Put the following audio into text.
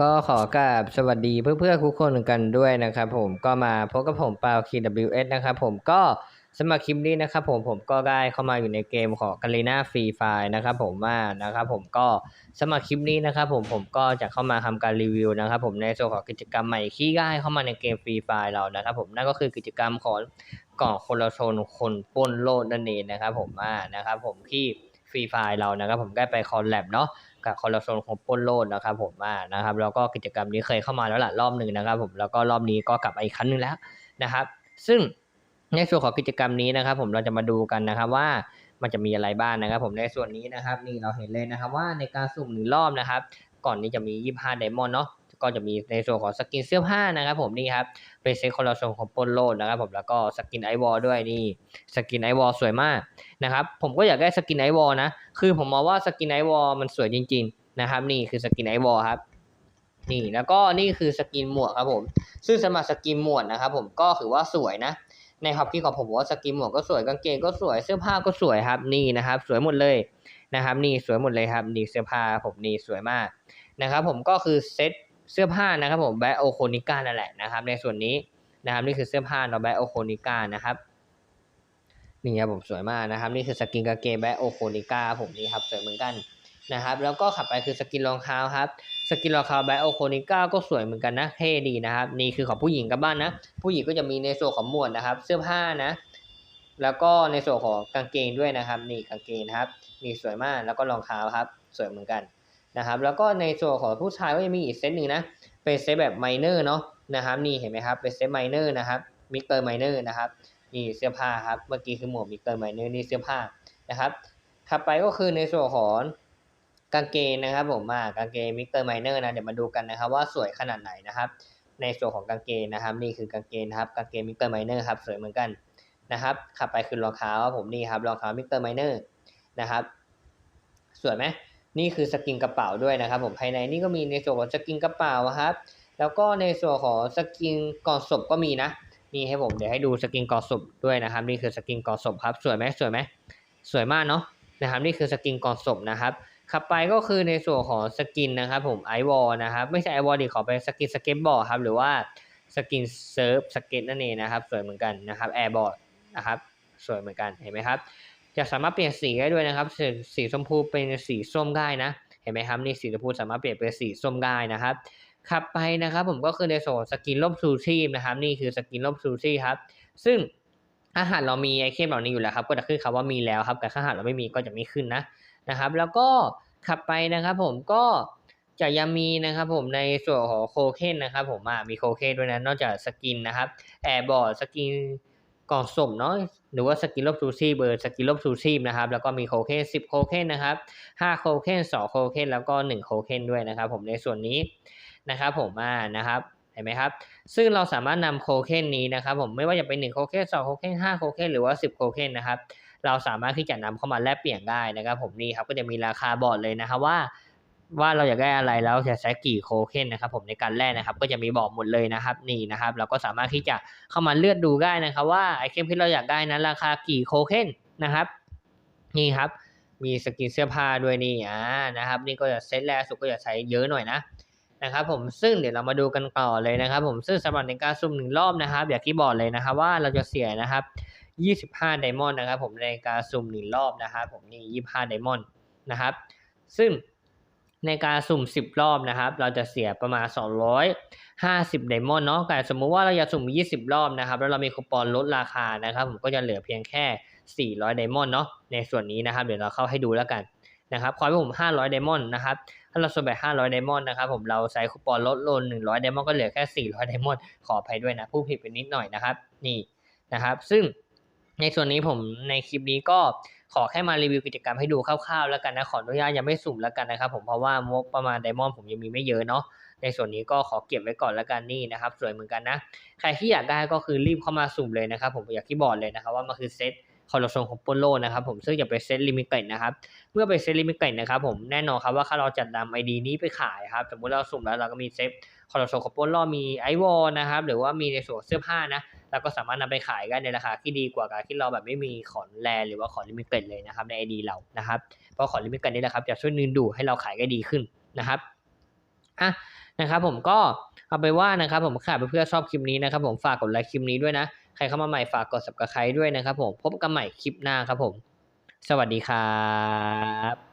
ก็ขอกราบสวัสดีเพื่อนๆทุกคนกันด้วยนะครับผมก็มาพบกับผมปาว KWS นะครับผมก็สำหรับคลิปนี้นะครับผมผมก็ได้เข้ามาอยู่ในเกมของกา r ีนาฟรีไฟนะครับผมว่านะครับผมก็สำหรับคลิปนี้นะครับผมผมก็จะเข้ามาทำการรีวิวนะครับผมในส่วนของกิจกรรมใหม่ที่ได้เข้ามาในเกมฟรีไฟเรานะครับผมนั่นก็คือกิจกรรมของกล่องคนละโซนคนป้นโลดนั่นเองนะครับผมว่านะครับผมที่ฟรีไฟเรานะครับผมได้ไปคอลแลบเนาะ กับคอร์รัปชันของป้นโลดนะครับ ผมว่านะครับ แล้วก็กิจกรรมนี้เคยเข้ามาแล้วหละรอบหนึ่งนะครับ ผมแล้วก็รอบนี้ก็กลับมาอีกครั้งหนึ่งแล้วนะครับ ซึ่งในส่วนของกิจกรรมนี้นะครับ ผมเราจะมาดูกันนะครับว่ามันจะมีอะไรบ้างนะครับ ผมในส่วนนี้นะครับนี่เราเห็นเลยนะครับ ว่าในการสุ่มหนึ่งรอบนะครับ ก่อนนี้จะมี 25ไดมอนด์เนาะ ก็จะมีในส่วนของสกินเสื้อผ้านะครับผมนี่ครับเป็นเซ็ตคอร์รัปชันของปล้นโลดนะครับผมแล้วก็สกินไอวอลด้วยนี่สกินไอวอลสวยมากนะครับผมก็อยากได้สกินไอวอลนะคือผมมองว่าสกินไอวอลมันสวยจริง ๆ นะครับ นี่คือสกินไอวอลครับนี่แล้วก็นี่คือสกินหมวกครับผม ซึ่งสำหรับสกินหมวกนะครับผมก็ถือว่าสวยนะ ในฮอปที่ของผมว่าสกินหมวกก็สวยกางเกงก็สวยเสื้อผ้าก็สวยครับนี่นะครับ สวยหมดเลยนะครับ นี่สวยหมดเลยครับนี่เสื้อผ้าผมนี่สวยมากนะครับ ผมก็คือเซ็ต เสื้อผ้านะครับผมแบโอโคนิก้านั่นแหละนะครับ ในส่วนนี้นะครับนี่คือเสื้อผ้าเราแบโอโคนิก้านะครับนี่ครับผมสวยมากนะครับ นี่คือสกินกางเกงแบโอโคนิก้าผมนี่ครับสวยเหมือนกันนะครับ แล้วก็ขับไปคือสกินรองเท้าครับสกินรองเท้าแบโอโคนิก้าก็สวยเหมือนกันนะเท่ดีนะครับ นี่คือของผู้หญิงกับบ้านนะ ผู้หญิงก็จะมีในส่วนของหมวดนะครับ เสื้อผ้านะ แล้วก็ในส่วนของกางเกงด้วยนะครับ นี่กางเกงนะครับนี่สวยมากแล้วก็รองเท้าครับ สวยเหมือนกัน นะครับแล้วก็ในส่วนของผู้ชายก็จะมีอีกเซตหนึ่งนะเป็นเซตแบบไมเนอร์เนาะนะครับนี่เห็นไหมครับเป็นเซตไมเนอร์นะครับมิเตอร์ไมเนอร์นะครับนี่เสื้อผ้าครับเมื่อกี้คือหมวกมิเตอร์ไมเนอร์นี่เสื้อผ้านะครับถัดไปก็คือในส่วนของกางเกงนะครับผมมากางเกงมิเตอร์ไมเนอร์นะเดี๋ยวมาดูกันนะครับว่าสวยขนาดไหนนะครับ ในส่วนของกางเกงนะครับนี่คือกางเกงนะครับกางเกงมิเตอร์ไมเนอร์ครับสวยเหมือนกันนะครับขับไปคือรองเท้าผมนี่ครับรองเท้ามิเตอร์ไมเนอร์นะครับสวยไหม นี่คือสกินกระเป๋าด้วยนะครับผมภายในนี่ก็มีในส่วนของสกินกระเป๋าครับแล้วก็ในส่วนของสกินกอดศพก็มีนะนี่ให้ผมเดี๋ยวให้ดูสกินกอดศพด้วยนะครับนี่คือสกินกอดศพครับสวยไหมสวยไหมสวยมากเนาะนะครับนี่คือสกินกอดศพนะครับขับไปก็คือในส่วนของสกินนะครับผมไอวอลนะครับไม่ใช่ไอวอลดิขอเป็นสกินสเก็ตบอร์ดครับหรือว่าสกินเซิร์ฟสเก็ตนั่นเองนะครับสวยเหมือนกันนะครับแอร์บอร์ดนะครับสวยเหมือนกันเห็นไหมครับ จะสามารถเปลี่ยนสีได้ด้วยนะครับสีสีชมพูเป็นสีส้มได้นะ เห็นไหมครับนี่สีชมพูสามารถเปลี่ยนเป็นสีส้มได้นะครับขับไปนะครับผมก็คือในโซนสกินล่มซูชีพนะครับ นี่คือสกินล่มซูชีครับ ซึ่งอาหารเรามีไอเทมเหล่านี้อยู่แล้วครับ ก็จะขึ้นคำว่ามีแล้วครับแต่ถ้าหากเราไม่มีก็จะไม่ขึ้นนะนะครับ แล้วก็ขับไปนะครับ ผมก็จะยังมีนะครับผมในส่วนของโคเคนนะครับ ผมมีโคเคนด้วยนะนอกจากสกินนะครับแอร์บอร์ดสกิน กล่องสุ่มเนาะหรือว่าสกินลบซูชี่เบอร์สกินลบซูชี่นะครับแล้วก็มีโคเคน10 โคเคนนะครับ5โคเคน2โคเคนแล้วก็ 1 โคเคนด้วยนะครับผมในส่วนนี้นะครับผมอ่านะครับเห็นไหมครับ ซึ่งเราสามารถนำโคเคนนี้นะครับผมไม่ว่าจะเป็น1โคเคน2โคเคน5โคเคนหรือว่า 10 โคเคนนะครับเราสามารถที่จะนำเข้ามาแลกเปลี่ยนได้นะครับ ผมนี่ครับก็จะมีราคาบอกเลยนะครับว่า ว่าเราอยากได้อะไรแล้วจะใช้กี่โคเคนนะครับผมในการแลกนะครับ ก็จะมีบอกหมดเลยนะครับนี่นะครับ เราก็สามารถที่จะเข้ามาเลือกดูได้นะครับ ว่าไอเทมที่เราอยากได้นั้นราคากี่โคเคนนะครับ นี่ครับ มีสกินเสื้อผ้าด้วยนี่อ่านะครับ นี่ก็จะเซตแรกสุดก็จะใช้เยอะหน่อยนะนะครับผมซึ่งเดี๋ยวเรามาดูกันต่อเลยนะครับ ผมซึ่งสำหรับในการซุ่มหนึ่งรอบนะครับอย่างที่บอกเลยนะครับว่าเราจะเสียนะครับ 25ไดมอนด์นะครับ ผมในการสุ่มหนึ่งรอบนะครับ ผมนี่25ไดมอนด์นะครับ ซึ่ง ในการสุ่ม 10 รอบนะครับ เราจะเสียประมาณ 250ไดมอนด์เนาะแต่สมมุติว่าเราอยากสุ่ม 20 รอบนะครับ แล้วเรามีคูปองลดราคานะครับ ผมก็จะเหลือเพียงแค่ 400ไดมอนด์เนาะ ในส่วนนี้นะครับ เดี๋ยวเราเข้าให้ดูแล้วกันนะครับขอให้ผม 500ไดมอนด์นะครับ ถ้าเราส่วนแบบ500ไดมอนด์นะครับ ผมเราใช้คูปองลดลง100ไดมอนด์ก็เหลือแค่ 400ไดมอนด์ ขออภัยด้วยนะ ผู้ผิดไปนิดหน่อยนะครับ นี่นะครับ ซึ่งในส่วนนี้ผมในคลิปนี้ก็ ขอแค่มารีวิวกิจกรรมให้ดูคร่าวๆแล้วกันนะขออนุญาตยังไม่สุ่มแล้วกันนะครับผมเพราะว่างบประมาณไดมอนด์ผมยังมีไม่เยอะเนาะในส่วนนี้ก็ขอเก็บไว้ก่อนแล้วกันนี่นะครับ สวยเหมือนกันนะ ใครที่อยากได้ก็คือรีบเข้ามาสุ่มเลยนะครับ ผมอยากที่บอกเลยนะครับว่ามันคือเซตคอร์รัปชันของโปโลนะครับผมซึ่งจะเป็นเซตลิมิเต็ดนะครับเมื่อไปเซตลิมิเต็ดนะครับผมแน่นอนครับว่าถ้าเราจัดนำไอดีนี้ไปขายครับสมมุติเราสุ่มแล้วเราก็มีเซตคอร์รัปชันของโปโลมีไอวอลนะครับหรือว่ามีในส่วนเสื้อผ้านะ แล้วก็สามารถนำไปขายได้ในราคาที่ดีกว่าการที่เราแบบไม่มีขอนแลหรือว่าขอนลิมิเต็ดเลยนะครับในไอดีเรานะครับเพราะขอนลิมิเต็ดนี่แหละครับจะช่วยนึงดูให้เราขายได้ดีขึ้นนะครับอะนะครับผมก็เอาไปว่านะครับผมขาดไปเพื่อชอบคลิปนี้นะครับ ผมฝากกดไลค์คลิปนี้ด้วยนะใครเข้ามาใหม่ฝากกด subscribe ด้วยนะครับผมพบกันใหม่คลิปหน้าครับผม สวัสดีครับ